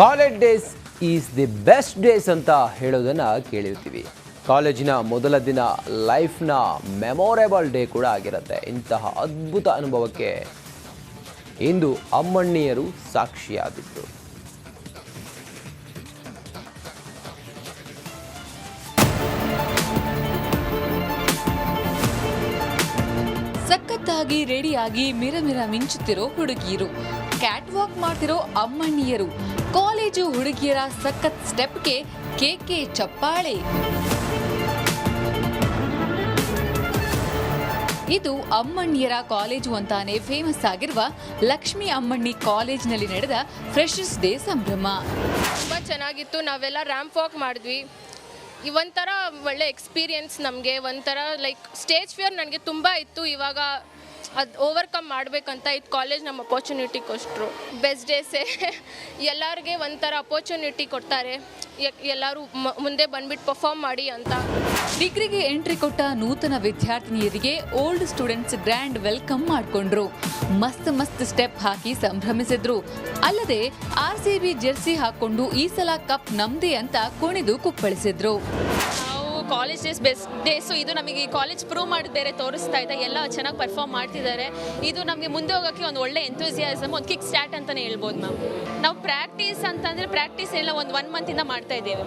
College days is the best days ಅಂತ ಹೇಳೋದನ್ನು ಕೇಳಿರ್ತೀವಿ. ಕಾಲೇಜಿನ ಮೊದಲ ದಿನ ಲೈಫ್ನ ಮೆಮೊರೇಬಲ್ ಡೇ ಕೂಡ ಆಗಿರುತ್ತೆ. ಇಂತಹ ಅದ್ಭುತ ಅನುಭವಕ್ಕೆ ಇಂದು ಅಮ್ಮಣ್ಣಿಯರು ಸಾಕ್ಷಿಯಾಗಿದ್ದರು ಸಖತ್ತಾಗಿ ರೆಡಿಯಾಗಿ ಮಿರಮಿರ ಮಿಂಚುತ್ತಿರೋ ಹುಡುಗಿಯರು ಕ್ಯಾಟ್ ವಾಕ್ ಮಾಡ್ತಿರೋ ಅಮ್ಮಣ್ಣಿಯರು. ಕಾಲೇಜು ಹುಡುಗಿಯರ ಸಖತ್ ಸ್ಟೆಪ್ಗೆ ಕೆ ಚಪ್ಪಾಳೆ. ಇದು ಅಮ್ಮಣ್ಣಿಯರ ಕಾಲೇಜು ಅಂತಾನೆ ಫೇಮಸ್ ಆಗಿರುವ ಲಕ್ಷ್ಮಿ ಅಮ್ಮಣ್ಣಿ ಕಾಲೇಜಿನಲ್ಲಿ ನಡೆದ ಫ್ರೆಶರ್ಸ್ ಡೇ ಸಂಭ್ರಮ. ತುಂಬ ಚೆನ್ನಾಗಿತ್ತು. ನಾವೆಲ್ಲ ರ್ಯಾಂಪ್ ವಾಕ್ ಮಾಡಿದ್ವಿ. ಒಂಥರ ಒಳ್ಳೆ ಎಕ್ಸ್ಪೀರಿಯನ್ಸ್ ನಮಗೆ. ಒಂಥರ ಲೈಕ್ ಸ್ಟೇಜ್ ಫಿಯರ್ ನನಗೆ ತುಂಬ ಇತ್ತು. ಇವಾಗ ಅದು ಓವರ್ಕಮ್ ಮಾಡಬೇಕಂತ ಇದು ಕಾಲೇಜ್ ನಮ್ಮ ಅಪರ್ಚುನಿಟಿ ಕೊಟ್ಟರು ಬೆಸ್ಟ್ ಡೇಸೇ ಎಲ್ಲರಿಗೆ ಒಂಥರ ಅಪರ್ಚುನಿಟಿ ಕೊಡ್ತಾರೆ. ಎಲ್ಲರೂ ಮುಂದೆ ಬಂದ್ಬಿಟ್ಟು ಪರ್ಫಾರ್ಮ್ ಮಾಡಿ ಅಂತ. ಡಿಗ್ರಿಗೆ ಎಂಟ್ರಿ ಕೊಟ್ಟ ನೂತನ ವಿದ್ಯಾರ್ಥಿನಿಯರಿಗೆ ಓಲ್ಡ್ ಸ್ಟೂಡೆಂಟ್ಸ್ ಗ್ರ್ಯಾಂಡ್ ವೆಲ್ಕಮ್ ಮಾಡಿಕೊಂಡ್ರು. ಮಸ್ತ್ ಮಸ್ತ್ ಸ್ಟೆಪ್ ಹಾಕಿ ಸಂಭ್ರಮಿಸಿದ್ರು. ಅಲ್ಲದೆ ಆರ್ ಸಿ ಬಿ ಜೆರ್ಸಿ ಹಾಕೊಂಡು ಈ ಸಲ ಕಪ್ ನಮ್ದೇ ಅಂತ ಕುಣಿದು ಕುಪ್ಪಳಿಸಿದ್ರು. ಕಾಲೇಜ್ ಡೇಸ್ ಬೆಸ್ಟ್ ಡೇಸು ಇದು ನಮಗೆ ಈ ಕಾಲೇಜ್ ಪ್ರೂವ್ ಮಾಡಿದ ತೋರಿಸ್ತಾ ಇದೆ. ಎಲ್ಲ ಚೆನ್ನಾಗಿ ಪರ್ಫಾರ್ಮ್ ಮಾಡ್ತಿದ್ದಾರೆ. ಇದು ನಮಗೆ ಮುಂದೆ ಹೋಗೋಕ್ಕೆ ಒಂದು ಒಳ್ಳೆ ಎಂಥೂಸಿಯಾಸಮ್ ಒಂದು ಕಿಕ್ ಸ್ಟಾರ್ಟ್ ಅಂತಲೇ ಹೇಳ್ಬೋದು ಮ್ಯಾಮ್ ನಾವು ಪ್ರಾಕ್ಟೀಸ್ ಅಂತಂದರೆ ಪ್ರಾಕ್ಟೀಸ್ ಎಲ್ಲ ಒಂದು ಒನ್ ಮಂತಿಂದ ಮಾಡ್ತಾ ಇದ್ದೇವೆ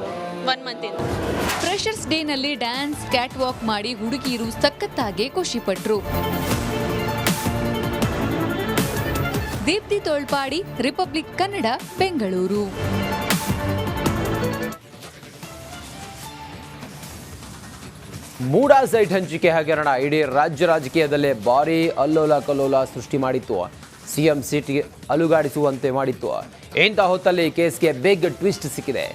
ಒನ್ ಮಂತಿಂದ ಫ್ರೆಷರ್ಸ್ ಡೇನಲ್ಲಿ ಡ್ಯಾನ್ಸ್ ಕ್ಯಾಟ್ ವಾಕ್ ಮಾಡಿ ಹುಡುಗಿಯರು ಸಖತ್ತಾಗಿ ಖುಷಿಪಟ್ಟರು Deepti Tolpadi republic Kannada Bengaluru MUDA site ಹಂಚಿಕೆ ಹಗರಣ ಇಡೀ ರಾಜ್ಯ ರಾಜಕೀಯದಲ್ಲೇ ಭಾರಿ ಅಲ್ಲೋಲ ಕಲ್ಲೋಲ ಸೃಷ್ಟಿ ಮಾಡಿತ್ತು. ಸಿಎಂ ಸೀಟ್ಗೆ ಅಲುಗಾಡಿಸುವಂತೆ ಮಾಡಿತ್ತು. ಇಂಥ ಹೊತ್ತಲ್ಲಿ ಕೇಸ್ಗೆ ಬಿಗ್ ಟ್ವಿಸ್ಟ್ ಸಿಕ್ಕಿದೆ.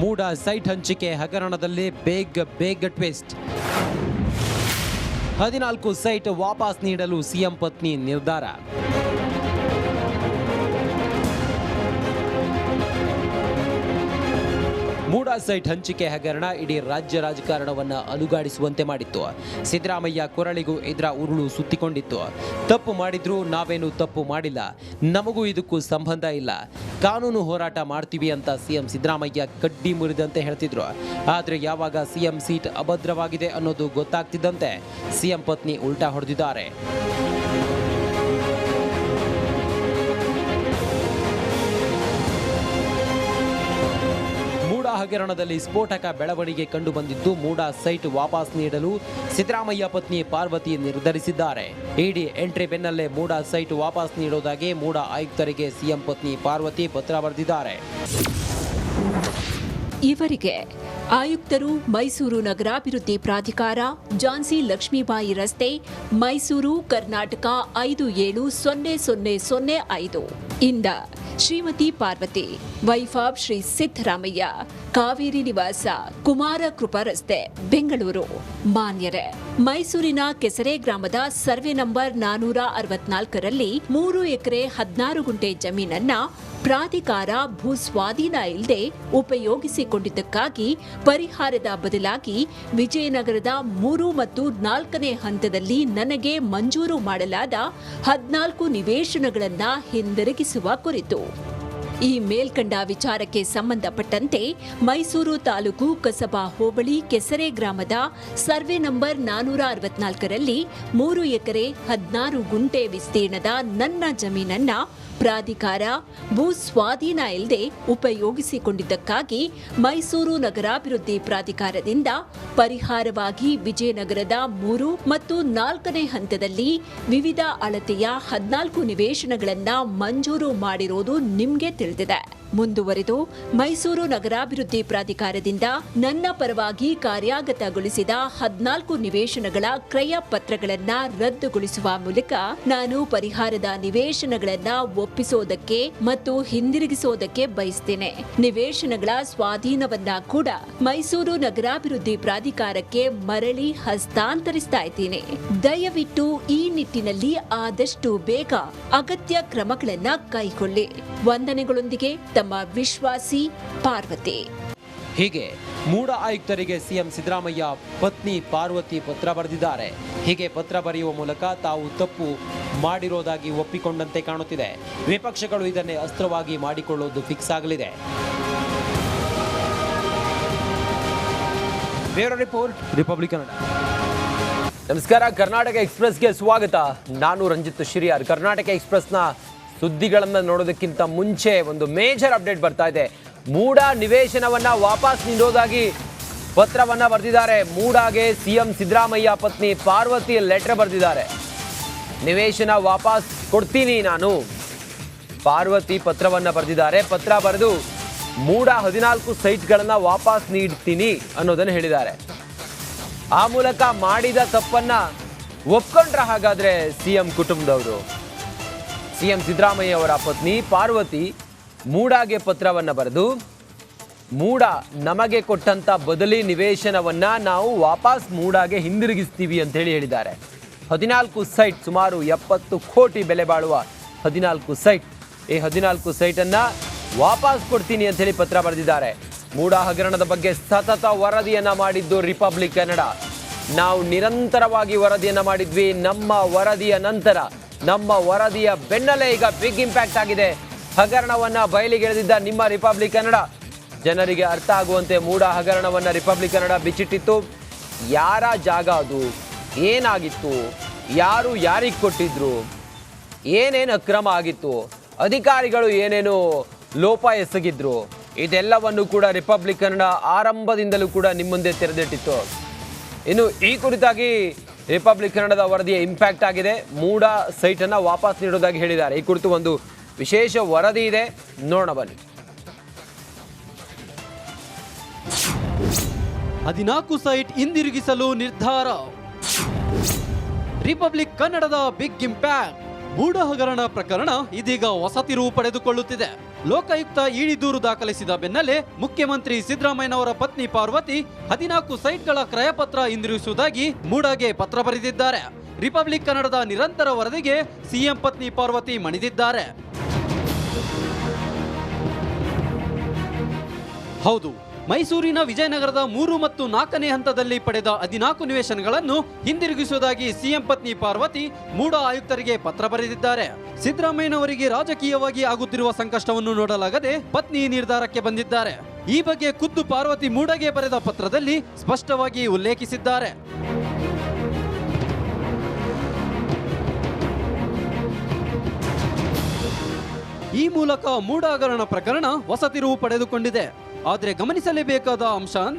ಮೂಡ ಸೈಟ್ ಹಂಚಿಕೆ ಹಗರಣದಲ್ಲಿ ಬೇಗ ಬೇಗ ಟ್ವಿಸ್ಟ್ ಹದಿನಾಲ್ಕು ಸೈಟ್ ವಾಪಸ್ ನೀಡಲು ಸಿಎಂ ಪತ್ನಿ ನಿರ್ಧಾರ ಮೂಡ ಸೈಟ್ ಹಂಚಿಕೆ ಹಗರಣ ಇಡೀ ರಾಜ್ಯ ರಾಜಕಾರಣವನ್ನು ಅಲುಗಾಡಿಸುವಂತೆ ಮಾಡಿತ್ತು. ಸಿದ್ದರಾಮಯ್ಯ ಕೊರಳಿಗೂ ಇದರ ಉರುಳು ಸುತ್ತಿಕೊಂಡಿತ್ತು. ತಪ್ಪು ಮಾಡಿದ್ರೂ ನಾವೇನು ತಪ್ಪು ಮಾಡಿಲ್ಲ. ನಮಗೂ ಇದಕ್ಕೂ ಸಂಬಂಧ ಇಲ್ಲ. ಕಾನೂನು ಹೋರಾಟ ಮಾಡ್ತೀವಿ ಅಂತ ಸಿಎಂ ಸಿದ್ದರಾಮಯ್ಯ ಕಡ್ಡಿ ಮುರಿದಂತೆ ಹೇಳ್ತಿದ್ರು. ಆದರೆ ಯಾವಾಗ ಸಿಎಂ ಸೀಟ್ ಅಭದ್ರವಾಗಿದೆ ಅನ್ನೋದು ಗೊತ್ತಾಗ್ತಿದ್ದಂತೆ ಸಿಎಂ ಪತ್ನಿ ಉಲ್ಟಾ ಹೊಡೆದಿದ್ದಾರೆ. ಹಗರಣದಲ್ಲಿ ಸ್ಫೋಟಕ ಬೆಳವಣಿಗೆ ಕಂಡು ಬಂದಿದ್ದು ಮೂಡ ಸೈಟ್ ವಾಪಸ್ ನೀಡಲು ಸಿದ್ದರಾಮಯ್ಯ ಪತ್ನಿ ಪಾರ್ವತಿ ನಿರ್ಧರಿಸಿದ್ದಾರೆ. ಇಡಿ ಎಂಟ್ರಿ ಬೆನ್ನಲ್ಲೇ ಮೂಡಾ ಸೈಟ್ ವಾಪಸ್ ನೀಡೋದಾಗಿ ಮೂಡಾ ಆಯುಕ್ತರಿಗೆ ಸಿಎಂ ಪತ್ನಿ ಪಾರ್ವತಿ ಪತ್ರ ಬರೆದಿದ್ದಾರೆ. ಇವರಿಗೆ ಆಯುಕ್ತರು ಮೈಸೂರು ನಗರಾಭಿವೃದ್ಧಿ ಪ್ರಾಧಿಕಾರ ಝಾನ್ಸಿ ಲಕ್ಷ್ಮೀಬಾಯಿ ರಸ್ತೆ, ಮೈಸೂರು, ಕರ್ನಾಟಕ ಐದು ಏಳು ಸೊನ್ನೆ ಸೊನ್ನೆ ಸೊನ್ನೆ ಐದು. ಇಂದ ಶ್ರೀಮತಿ ಪಾರ್ವತಿ. ವೈಫಾಬ್ ಶ್ರೀ ಸಿದ್ದರಾಮಯ್ಯ. ಕಾವೇರಿ ನಿವಾಸ ಕುಮಾರ ಕೃಪಾ ರಸ್ತೆ ಬೆಂಗಳೂರು. ಮಾನ್ಯರೇ. ಮೈಸೂರಿನ ಕೆಸರೆ ಗ್ರಾಮದ ಸರ್ವೆ ನಂಬರ್ ನಾನೂರ ಅರವತ್ನಾಲ್ಕರಲ್ಲಿ ಮೂರು ಎಕರೆ ಹದಿನಾರು ಗುಂಟೆ ಜಮೀನನ್ನ ಪ್ರಾಧಿಕಾರ ಭೂ ಸ್ವಾಧೀನ ಇಲ್ಲದೆ ಉಪಯೋಗಿಸಿಕೊಂಡಿದ್ದಕ್ಕಾಗಿ ಪರಿಹಾರದ ಬದಲಾಗಿ ವಿಜಯನಗರದ ಮೂರು ಮತ್ತು ನಾಲ್ಕನೇ ಹಂತದಲ್ಲಿ ನನಗೆ ಮಂಜೂರು ಮಾಡಲಾದ ಹದಿನಾಲ್ಕು ನಿವೇಶನಗಳನ್ನು ಹಿಂದಿರುಗಿಸುವ ಕುರಿತು. ಈ ಮೇಲ್ಕಂಡ ವಿಚಾರಕ್ಕೆ ಸಂಬಂಧಪಟ್ಟಂತೆ ಮೈಸೂರು ತಾಲೂಕು ಕಸಬಾ ಹೋಬಳಿ ಕೆಸರೆ ಗ್ರಾಮದ ಸರ್ವೆ ನಂಬರ್ ನಾನೂರ ಅರವತ್ನಾಲ್ಕರಲ್ಲಿ ಮೂರು ಎಕರೆ ಹದಿನಾರು ಗುಂಟೆ ವಿಸ್ತೀರ್ಣದ ನನ್ನ ಜಮೀನನ್ನ ಪ್ರಾಧಿಕಾರ ಭೂ ಸ್ವಾಧೀನ ಇಲ್ಲದೆ ಉಪಯೋಗಿಸಿಕೊಂಡಿದ್ದಕ್ಕಾಗಿ ಮೈಸೂರು ನಗರಾಭಿವೃದ್ಧಿ ಪ್ರಾಧಿಕಾರದಿಂದ ಪರಿಹಾರವಾಗಿ ವಿಜಯನಗರದ ಮೂರು ಮತ್ತು ನಾಲ್ಕನೇ ಹಂತದಲ್ಲಿ ವಿವಿಧ ಅಳತೆಯ ಹದಿನಾಲ್ಕು ನಿವೇಶನಗಳನ್ನು ಮಂಜೂರು ಮಾಡಿರೋದು ನಿಮಗೆ ತಿಳಿದಿದೆ. ಮುಂದುವರೆದು, ಮೈಸೂರು ನಗರಾಭಿವೃದ್ಧಿ ಪ್ರಾಧಿಕಾರದಿಂದ ನನ್ನ ಪರವಾಗಿ ಕಾರ್ಯಾಗತಗೊಳಿಸಿದ ಹದಿನಾಲ್ಕು ನಿವೇಶನಗಳ ಕ್ರಯ ಪತ್ರಗಳನ್ನು ರದ್ದುಗೊಳಿಸುವ ಮೂಲಕ ನಾನು ಪರಿಹಾರದ ನಿವೇಶನಗಳನ್ನ ಒಪ್ಪಿಸೋದಕ್ಕೆ ಮತ್ತು ಹಿಂದಿರುಗಿಸೋದಕ್ಕೆ ಬಯಸ್ತೇನೆ. ನಿವೇಶನಗಳ ಸ್ವಾಧೀನವನ್ನ ಕೂಡ ಮೈಸೂರು ನಗರಾಭಿವೃದ್ಧಿ ಪ್ರಾಧಿಕಾರಕ್ಕೆ ಮರಳಿ ಹಸ್ತಾಂತರಿಸ್ತಾ ಇದ್ದೀನಿ. ದಯವಿಟ್ಟು ಈ ನಿಟ್ಟಿನಲ್ಲಿ ಆದಷ್ಟು ಬೇಗ ಅಗತ್ಯ ಕ್ರಮಗಳನ್ನ ಕೈಗೊಳ್ಳಿ. ವಂದನೆಗಳೊಂದಿಗೆ ತಮ್ಮ ವಿಶ್ವಾಸಿ ಪಾರ್ವತಿ. ಹೀಗೆ ಮೂಡ ಆಯುಕ್ತರಿಗೆ ಸಿಎಂ ಸಿದ್ದರಾಮಯ್ಯ ಪತ್ನಿ ಪಾರ್ವತಿ ಪತ್ರ ಬರೆದಿದ್ದಾರೆ. ಹೀಗೆ ಪತ್ರ ಬರೆಯುವ ಮೂಲಕ ತಾವು ತಪ್ಪು ಮಾಡಿರೋದಾಗಿ ಒಪ್ಪಿಕೊಂಡಂತೆ ಕಾಣುತ್ತಿದೆ. ವಿಪಕ್ಷಗಳು ಇದನ್ನೇ ಅಸ್ತ್ರವಾಗಿ ಮಾಡಿಕೊಳ್ಳುವುದು ಫಿಕ್ಸ್ ಆಗಲಿದೆ. ರಿಪೋರ್ಟ್ ರಿಪಬ್ಲಿಕ್ ನಮಸ್ಕಾರ. ಕರ್ನಾಟಕ ಎಕ್ಸ್ಪ್ರೆಸ್ಗೆ ಸ್ವಾಗತ. ನಾನು ರಂಜಿತ್ ಶಿರಿಯಾರ್. ಕರ್ನಾಟಕ ಎಕ್ಸ್ಪ್ರೆಸ್ನ ಸುದ್ದಿಗಳನ್ನು ನೋಡೋದಕ್ಕಿಂತ ಮುಂಚೆ ಒಂದು ಮೇಜರ್ ಅಪ್ಡೇಟ್ ಬರ್ತಾ ಇದೆ. ಮೂಡ ನಿವೇಶನವನ್ನ ವಾಪಸ್ ನೀಡೋದಾಗಿ ಪತ್ರವನ್ನ ಬರೆದಿದ್ದಾರೆ. ಮೂಡಾಗೆ ಸಿಎಂ ಸಿದ್ದರಾಮಯ್ಯ ಪತ್ನಿ ಪಾರ್ವತಿ ಲೆಟರ್ ಬರೆದಿದ್ದಾರೆ. ನಿವೇಶನ ವಾಪಸ್ ಕೊಡ್ತೀನಿ ನಾನು. ಪಾರ್ವತಿ ಪತ್ರವನ್ನ ಬರೆದಿದ್ದಾರೆ. ಪತ್ರ ಬರೆದು ಮೂಡ ಹದಿನಾಲ್ಕು ಸೈಟ್ಗಳನ್ನು ವಾಪಸ್ ನೀಡ್ತೀನಿ ಅನ್ನೋದನ್ನು ಹೇಳಿದ್ದಾರೆ. ಆ ಮೂಲಕ ಮಾಡಿದ ತಪ್ಪನ್ನ ಒಪ್ಕೊಂಡ್ರ ಹಾಗಾದ್ರೆ ಸಿಎಂ ಕುಟುಂಬದವರು. ಸಿಎಂ ಸಿದ್ದರಾಮಯ್ಯ ಅವರ ಪತ್ನಿ ಪಾರ್ವತಿ ಮೂಡಾಗೆ ಪತ್ರವನ್ನು ಬರೆದು, ಮೂಡ ನಮಗೆ ಕೊಟ್ಟಂತ ಬದಲಿ ನಿವೇಶನವನ್ನ ನಾವು ವಾಪಸ್ ಮೂಡಾಗೆ ಹಿಂದಿರುಗಿಸ್ತೀವಿ ಅಂತ ಹೇಳಿ ಹೇಳಿದ್ದಾರೆ. ಹದಿನಾಲ್ಕು ಸೈಟ್ ಸುಮಾರು ಎಪ್ಪತ್ತು ಕೋಟಿ ಬೆಲೆ ಬಾಳುವ ಹದಿನಾಲ್ಕು ಸೈಟ್. ಈ ಹದಿನಾಲ್ಕು ಸೈಟನ್ನು ವಾಪಸ್ ಕೊಡ್ತೀನಿ ಅಂತ ಹೇಳಿ ಪತ್ರ ಬರೆದಿದ್ದಾರೆ. ಮೂಡ ಹಗರಣದ ಬಗ್ಗೆ ಸತತ ವರದಿಯನ್ನ ಮಾಡಿದ್ದು ರಿಪಬ್ಲಿಕ್ ಕನ್ನಡ. ನಾವು ನಿರಂತರವಾಗಿ ವರದಿಯನ್ನು ಮಾಡಿದ್ವಿ. ನಮ್ಮ ವರದಿಯ ನಂತರ ನಮ್ಮ ವರದಿಯ ಬೆನ್ನಲ್ಲೇ ಈಗ ಬಿಗ್ ಇಂಪ್ಯಾಕ್ಟ್ ಆಗಿದೆ. ಹಗರಣವನ್ನ ಬಯಲಿಗೆಳೆದಿದ್ದ ನಿಮ್ಮ ರಿಪಬ್ಲಿಕ್ ಕನ್ನಡ ಜನರಿಗೆ ಅರ್ಥ ಆಗುವಂತೆ ಮೂಡ ಹಗರಣವನ್ನ ರಿಪಬ್ಲಿಕ್ ಕನ್ನಡ ಬಿಚ್ಚಿಟ್ಟಿತ್ತು. ಯಾರ ಜಾಗ ಅದು? ಏನಾಗಿತ್ತು? ಯಾರು ಯಾರಿಗೆ ಕೊಟ್ಟಿದ್ರು? ಏನೇನು ಅಕ್ರಮ ಆಗಿತ್ತು? ಅಧಿಕಾರಿಗಳು ಏನೇನು ಲೋಪ ಎಸಗಿದ್ರು? ಇದೆಲ್ಲವನ್ನು ಕೂಡ ರಿಪಬ್ಲಿಕ್ ಕನ್ನಡ ಆರಂಭದಿಂದಲೂ ಕೂಡ ನಿಮ್ಮ ಮುಂದೆ ತೆರೆದಿಟ್ಟಿತ್ತು. ಇನ್ನು ಈ ಕುರಿತಾಗಿ ರಿಪಬ್ಲಿಕ್ ಕನ್ನಡದ ವರದಿಯ ಇಂಪ್ಯಾಕ್ಟ್ ಆಗಿದೆ. ಮೂಡ ಸೈಟನ್ನು ವಾಪಸ್ ನೀಡುವುದಾಗಿ ಹೇಳಿದ್ದಾರೆ. ಈ ಕುರಿತು ಒಂದು ವಿಶೇಷ ವರದಿ ಇದೆ. ನೋಡೋಣ ಬನ್ನಿ. ಹದಿನಾಲ್ಕು ಸೈಟ್ ಹಿಂದಿರುಗಿಸಲು ನಿರ್ಧಾರ. ರಿಪಬ್ಲಿಕ್ ಕನ್ನಡದ ಬಿಗ್ ಇಂಪ್ಯಾಕ್ಟ್. ಮೂಡ ಹಗರಣ ಪ್ರಕರಣ ಇದೀಗ ಹೊಸ ತಿರುವು ಪಡೆದುಕೊಳ್ಳುತ್ತಿದೆ. ಲೋಕಾಯುಕ್ತ ಇಡಿ ದೂರು ದಾಖಲಿಸಿದ ಬೆನ್ನಲ್ಲೇ ಮುಖ್ಯಮಂತ್ರಿ ಸಿದ್ದರಾಮಯ್ಯನವರ ಪತ್ನಿ ಪಾರ್ವತಿ ಹದಿನಾಲ್ಕು ಸೈಟ್ಗಳ ಕ್ರಯಪತ್ರ ಹಿಂದಿರುಗಿಸುವುದಾಗಿ ಮೂಡಾಗೆ ಪತ್ರ ಬರೆದಿದ್ದಾರೆ. ರಿಪಬ್ಲಿಕ್ ಕನ್ನಡದ ನಿರಂತರ ವರದಿಗೆ ಸಿಎಂ ಪತ್ನಿ ಪಾರ್ವತಿ ಮಣಿದಿದ್ದಾರೆ. ಹೌದು. ಮೈಸೂರಿನ ವಿಜಯನಗರದ ಮೂರು ಮತ್ತು ನಾಲ್ಕನೇ ಹಂತದಲ್ಲಿ ಪಡೆದ ಹದಿನಾಲ್ಕು ನಿವೇಶನಗಳನ್ನು ಹಿಂದಿರುಗಿಸುವುದಾಗಿ ಸಿಎಂ ಪತ್ನಿ ಪಾರ್ವತಿ ಮೂಡ ಆಯುಕ್ತರಿಗೆ ಪತ್ರ ಬರೆದಿದ್ದಾರೆ. ಸಿದ್ದರಾಮಯ್ಯನವರಿಗೆ ರಾಜಕೀಯವಾಗಿ ಆಗುತ್ತಿರುವ ಸಂಕಷ್ಟವನ್ನು ನೋಡಲಾಗದೆ ಪತ್ನಿ ನಿರ್ಧಾರಕ್ಕೆ ಬಂದಿದ್ದಾರೆ. ಈ ಬಗ್ಗೆ ಖುದ್ದು ಪಾರ್ವತಿ ಮೂಡಗೆ ಬರೆದ ಪತ್ರದಲ್ಲಿ ಸ್ಪಷ್ಟವಾಗಿ ಉಲ್ಲೇಖಿಸಿದ್ದಾರೆ. ಈ ಮೂಲಕ ಮೂಡ ಹಗರಣ ಪ್ರಕರಣ ಹೊಸ ತಿರುವು ಪಡೆದುಕೊಂಡಿದೆ. ಆದರೆ ಗಮನಿಸಲೇಬೇಕಾದ ಅಂಶ ಅಂದ್ರೆ